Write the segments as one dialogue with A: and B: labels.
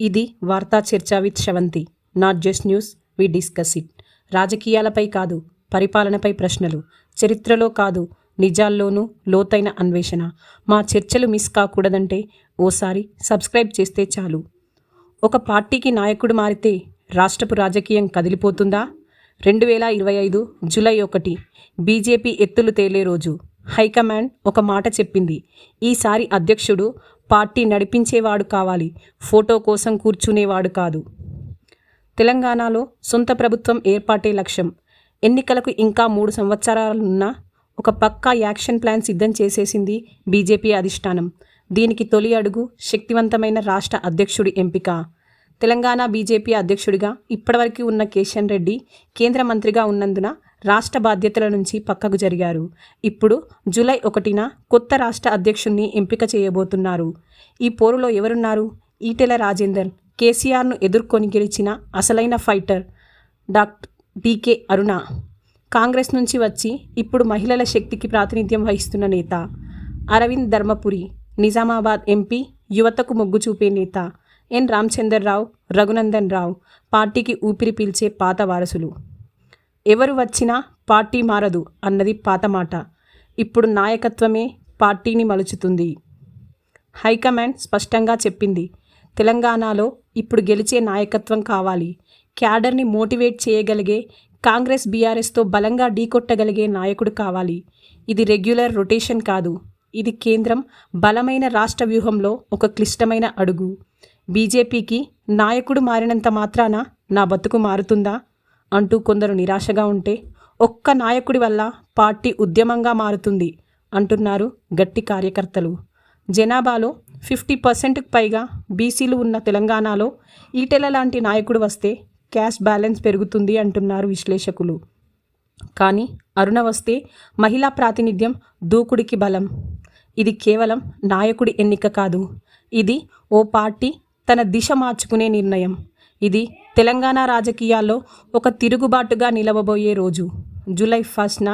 A: ఇది వార్తా చర్చ with Shavanthi. Not just news we discuss it. రాజకీయాలపై కాదు పరిపాలనపై ప్రశ్నలు. చరిత్రలో కాదు నిజాల్లోనూ లోతైన అన్వేషణ. మా చర్చలు మిస్ కాకూడదంటే ఓసారి సబ్స్క్రైబ్ చేస్తే చాలు. ఒక పార్టీకి నాయకుడు మారితే రాష్ట్రపు రాజకీయం కదిలిపోతుందా? రెండు వేల ఇరవై ఐదు జూలై ఒకటి బీజేపీ ఎత్తులు తేలే రోజు హైకమాండ్ ఒక మాట చెప్పింది. ఈసారి అధ్యక్షుడు పార్టీ నడిపించేవాడు కావాలి. ఫోటో కోసం కూర్చునేవాడు కాదు. తెలంగాణలో సొంత ప్రభుత్వం ఏర్పాటే లక్ష్యం. ఎన్నికలకు ఇంకా మూడు సంవత్సరాలున్నా ఒక పక్కా యాక్షన్ ప్లాన్ సిద్ధం చేసేసింది బీజేపీ అధిష్టానం. దీనికి తొలి అడుగు శక్తివంతమైన రాష్ట్ర అధ్యక్షుడి ఎంపిక. తెలంగాణ బీజేపీ అధ్యక్షుడిగా ఇప్పటివరకు ఉన్న కేశన్ రెడ్డి కేంద్ర మంత్రిగా ఉన్నందున రాష్ట్ర బాధ్యతల నుంచి పక్కకు జరిగారు. ఇప్పుడు జూలై ఒకటిన కొత్త రాష్ట్ర అధ్యక్షుడిని ఎంపిక చేయబోతున్నారు. ఈ పోరులో ఎవరున్నారు? ఈటెల రాజేందర్ కేసీఆర్ను ఎదుర్కొని గెలిచిన అసలైన fighter doctor DK Aruna. Congress నుంచి వచ్చి ఇప్పుడు మహిళల శక్తికి ప్రాతినిధ్యం వహిస్తున్న నేత. అరవింద్ ధర్మపురి నిజామాబాద్ ఎంపీ యువతకు మొగ్గు చూపే నేత. ఎన్ రామచందర్రావు రఘునందన్ రావు పార్టీకి ఊపిరి పీల్చే పాత వారసులు. ఎవరు వచ్చినా పార్టీ మారదు అన్నది పాత మాట. ఇప్పుడు నాయకత్వమే పార్టీని మలుచుతుంది. హైకమాండ్ స్పష్టంగా చెప్పింది. తెలంగాణలో ఇప్పుడు గెలిచే నాయకత్వం కావాలి. క్యాడర్ని మోటివేట్ చేయగలిగే కాంగ్రెస్ బీఆర్ఎస్తో బలంగా ఢీకొట్టగలిగే నాయకుడు కావాలి. ఇది రెగ్యులర్ రొటేషన్ కాదు. ఇది కేంద్రం బలమైన రాష్ట్ర వ్యూహంలో ఒక క్లిష్టమైన అడుగు. బీజేపీకి నాయకుడు మారినంత మాత్రాన నా బతుకు మారుతుందా? అంటూ కొందరు నిరాశగా ఉంటే ఒక్క నాయకుడి వల్ల పార్టీ ఉద్యమంగా మారుతుంది అంటున్నారు గట్టి కార్యకర్తలు. జనాభాలో ఫిఫ్టీ పర్సెంట్కి పైగా బీసీలు ఉన్న తెలంగాణలో ఈటెల లాంటి నాయకుడు వస్తే క్యాష్ బ్యాలెన్స్ పెరుగుతుంది అంటున్నారు విశ్లేషకులు. కానీ అరుణ వస్తే మహిళా ప్రాతినిధ్యం దూకుడికి బలం. ఇది కేవలం నాయకుడి ఎన్నిక కాదు. ఇది ఓ పార్టీ తన దిశ మార్చుకునే నిర్ణయం. ఇది తెలంగాణ రాజకీయాల్లో ఒక తిరుగుబాటుగా నిలవబోయే రోజు. జూలై ఫస్ట్న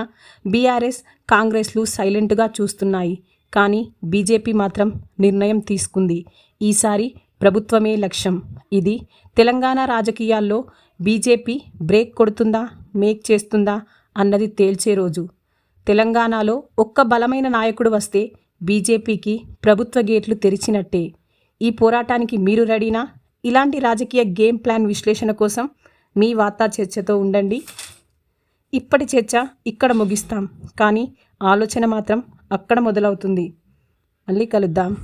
A: బీఆర్ఎస్ కాంగ్రెస్లు సైలెంట్గా చూస్తున్నాయి. కానీ బీజేపీ మాత్రం నిర్ణయం తీసుకుంది. ఈసారి ప్రభుత్వమే లక్ష్యం. ఇది తెలంగాణ రాజకీయాల్లో బీజేపీ బ్రేక్ కొడుతుందా మేక్ చేస్తుందా అన్నది తేల్చే రోజు. తెలంగాణలో ఒక్క బలమైన నాయకుడు వస్తే బీజేపీకి ప్రభుత్వ గేట్లు తెరిచినట్టే. ఈ పోరాటానికి మీరు రెడీనా? ఇలాంటి రాజకీయ గేమ్ ప్లాన్ విశ్లేషణ కోసం మీ వార్తా చర్చతో ఉండండి. ఇప్పటి చర్చ ఇక్కడ ముగిస్తాం. కానీ ఆలోచన మాత్రం అక్కడ మొదలవుతుంది. మళ్ళీ కలుద్దాం.